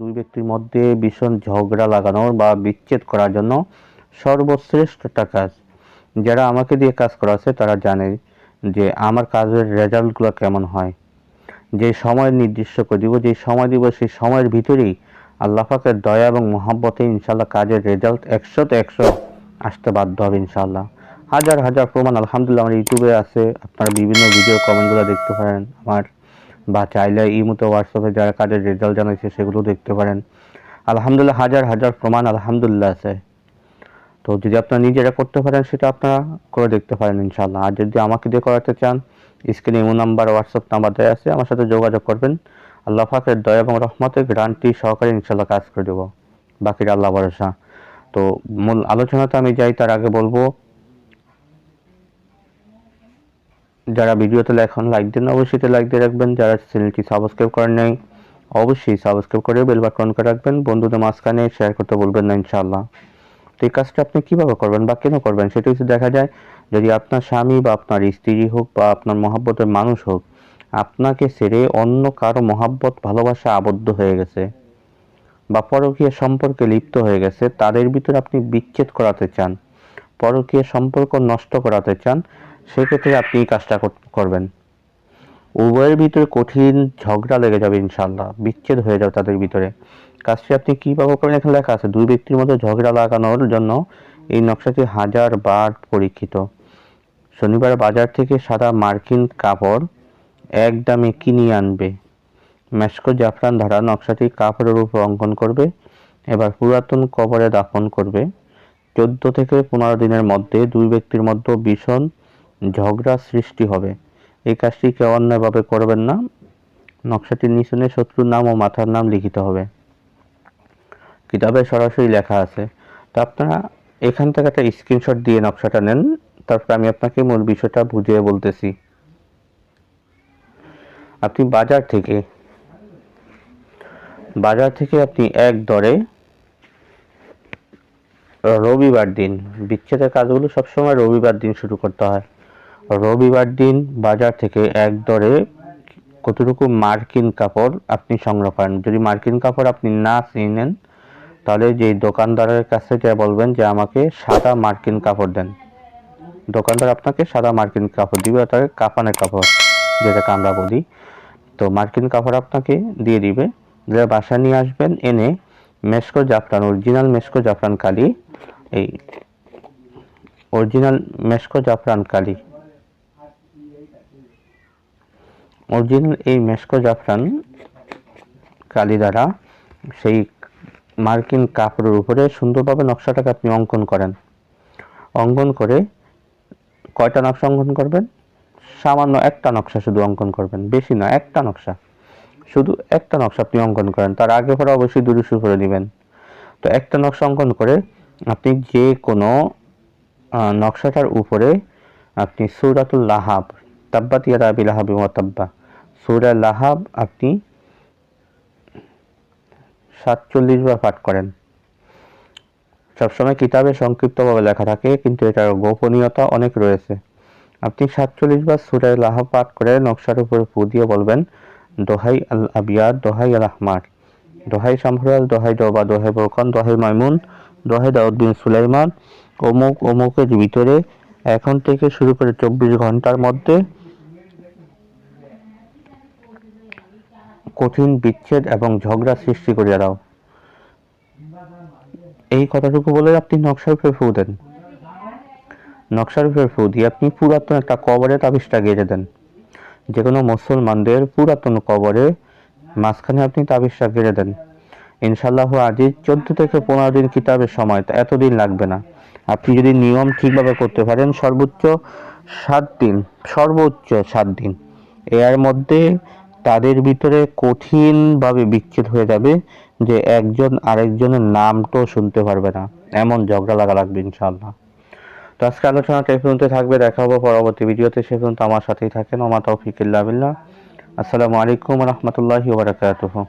দুই ব্যক্তির মধ্যে ভীষণ ঝগড়া লাগানোর বা বিচ্ছেদ করার জন্য সর্বশ্রেষ্ঠটা কাজ। যারা আমাকে দিয়ে কাজ করাচ্ছে তারা জানে যে আমার কাজের রেজাল্টগুলো কেমন হয়। যে সময় নির্দিষ্ট করে দিব, যে সময় দিব, সেই সময়ের ভিতরেই আল্লাহ পাকের দয়া এবং মহাব্বতে ইনশাল্লাহ কাজের রেজাল্ট একশোতে একশো আসতে বাধ্য হবে ইনশাল্লাহ হাজার হাজার প্রমাণ আলহামদুলিল্লাহ আমার ইউটিউবে আছে। আপনারা বিভিন্ন ভিডিও কমেন্টগুলো দেখতে পারেন। আমার বা চাইলে ইমুতে হোয়াটসঅ্যাপে যারা কাজের রেজাল্ট জানাইছে সেগুলো দেখতে পারেন। আলহামদুলিল্লাহ, হাজার হাজার প্রমাণ আলহামদুলিল্লাহ আছে। তো যদি আপনারা নিজেরা করতে পারেন, সেটা আপনারা করে দেখতে পারেন ইনশাল্লাহ আর যদি আমাকে দিয়ে করাতে চান, স্ক্রিনে ইমো নাম্বার হোয়াটসঅ্যাপ নাম্বার দেওয়া আছে, আমার সাথে যোগাযোগ করবেন। আল্লাহ পাকের দয়া এবং রহমতে গ্রান্টি সহকারে ইনশাল্লাহ কাজ করে দেবো। বাকিটা আল্লাহ ভরসা। তো মূল আলোচনাতে আমি যাই, তার আগে বলব যারা ভিডিওতে এখন লাইক দেন অবশ্যই লাইক দিয়ে রাখবেন। যারা চ্যানেলটি সাবস্ক্রাইব করেন নাই, অবশ্যই সাবস্ক্রাইব করে বেল বাটন করে রাখবেন। বন্ধুদের মাঝখানে শেয়ার করতে বলবেন না, ইনশাআল্লাহ। তো এই কাজটা আপনি কীভাবে করবেন বা কেন করবেন সেটা হচ্ছে দেখা যায়, যদি আপনার স্বামী বা আপনার স্ত্রী হোক বা আপনার মহাব্বতের মানুষ হোক, আপনাকে ছেড়ে অন্য কারও মহাব্বত, ভালোবাসা আবদ্ধ হয়ে গেছে বা পরকীয় সম্পর্কে লিপ্ত হয়ে গেছে, তাদের ভিতরে আপনি বিচ্ছেদ করাতে চান, পরকীয় সম্পর্ক নষ্ট করাতে চান সেক্ষেত্রে আপনি এই কাজটা করবেন। উভয়ের ভিতরে কঠিন ঝগড়া লেগে যাবে ইনশাল্লাহ বিচ্ছেদ হয়ে যাবে তাদের ভিতরে। কাজটি আপনি কীভাবে করবেন এখানে লেখা আছে, দুই ব্যক্তির মধ্যে ঝগড়া লাগানোর জন্য এই নকশাটি হাজার বার পরীক্ষিত। শনিবার বাজার থেকে সাদা মার্কিন কাপড় এক দামে কিনে আনবে। মেশকো জাফরান ধারা নকশাটি কাপড়ের উপর অঙ্কন করবে, এবার পুরাতন কবরে দাফন করবে। চোদ্দ থেকে পনেরো দিনের মধ্যে দুই ব্যক্তির মধ্যে ভীষণ ঝগড়া সৃষ্টি হবে। এই কাজটি কেউ অন্যায়ভাবে করবেন না। নকশাটির নিচনে শত্রুর নাম ও মাথার নাম লিখিত হবে। কিতাবে সরাসরি লেখা আছে, তো আপনারা এখান থেকে একটা স্ক্রিনশট দিয়ে নকশাটা নেন। তারপর আমি আপনাকে মূল বিষয়টা বুঝিয়ে বলতেছি। আপনি বাজার থেকে বাজার থেকে আপনি এক দরে রবিবার দিন, বিচ্ছেদের কাজগুলো সবসময় রবিবার দিন শুরু করতে হয়। রবিবার দিন বাজার থেকে এক দরে কতটুকু মার্কিন কাপড় আপনি সংগ্রহ করেন? যদি মার্কিন কাপড় আপনি না চিনেন তাহলে যে দোকানদারের কাছে যা বলবেন যে আমাকে সাদা মার্কিন কাপড় দেন। দোকানদার আপনাকে সাদা মার্কিন কাপড় দিবে, অর্থাৎ কাপানের কাপড়, যেটাকে আমরা বলি। তো মার্কিন কাপড় আপনাকে দিয়ে দিবে। যে বাসা নিয়ে আসবেন, এনে মেসকো জাফরান, অরিজিনাল মেসকো জাফরান কালি, এই অরিজিনাল মেসকো জাফরান কালি অরিজিনাল এই মেসকো জাফরান কালি দ্বারা সেই মার্কিন কাপড়ের উপরে সুন্দরভাবে নকশাটাকে আপনি অঙ্কন করেন। অঙ্কন করে কয়টা নকশা অঙ্কন করবেন? সামান্য একটা নকশা শুধু অঙ্কন করবেন, বেশি না, একটা নকশা। শুধু একটা নকশা আপনি অঙ্কন করেন, তার আগে পরে অবশ্যই দূরে শুরু করে নেবেন তো একটা নকশা অঙ্কন করে আপনি যে কোনো নকশাটার উপরে আপনি সুরাতুল লাহাব তাব্বাত ইয়াদা আবি লাহাবি ওয়া তাব্বা সুরা লাহাব আপনি সাতচল্লিশ বার পাঠ করেন। সবসময় কিতাবে সংক্ষিপ্তভাবে লেখা থাকে, কিন্তু এটার গোপনীয়তা অনেক রয়েছে। আপনি সাতচল্লিশ বার সুরায় লাহাব পাঠ করে নকশার উপরে ফু দিয়ে বলবেন, দোহাই আল আবিয়াদ দোহাই আল আহমার। দোহাই শামহুরাল, দোহাই ডবা, দোহাই বরকন, দোহাই মাইমুন, দোহাই দাউদ বিন সুলাইমান। অমুক অমুকের ভিতরে এখন থেকে শুরু করে চব্বিশ ঘণ্টার মধ্যে কঠিন বিচ্ছেদ এবং ঝগড়া সৃষ্টি করিয়া দাও। এই কথাটুকু বলে আপনি নকশার উপরে ফু দেন। নকশার উপরে ফু দিয়ে আপনি পুরাতন একটা কবরে তাবিজটা গেড়ে দেন। যে কোনো মুসলমানদের পুরাতন কবরে মাঝখানে আপনি তাবিজটা গেড়ে দেন। ইনশাল্লাহ আজি চোদ্দ থেকে পনেরো দিন কিতাবের সময় এতদিন লাগবে না। আপনি যদি নিয়ম ঠিকভাবে করতে পারেন, সর্বোচ্চ সাত দিন, সর্বোচ্চ সাত দিন। এর মধ্যে তাদের ভিতরে কঠিনভাবে বিচ্ছেদ হয়ে যাবে যে একজন আরেকজনের নামটাও শুনতে পারবে না। এমন ঝগড়া লাগা লাগবে ইনশাল্লাহ তো আজকে আলোচনাটা এই পর্যন্ত থাকবে, দেখা হব পরবর্তী ভিডিওতে। সে পর্যন্ত আমার সাথেই থাকেন, ওমা তৌফিক ইল্লা বিল্লাহ। আসসালামু আলাইকুম রহমতুল্লাহি ওবরাকাতুহু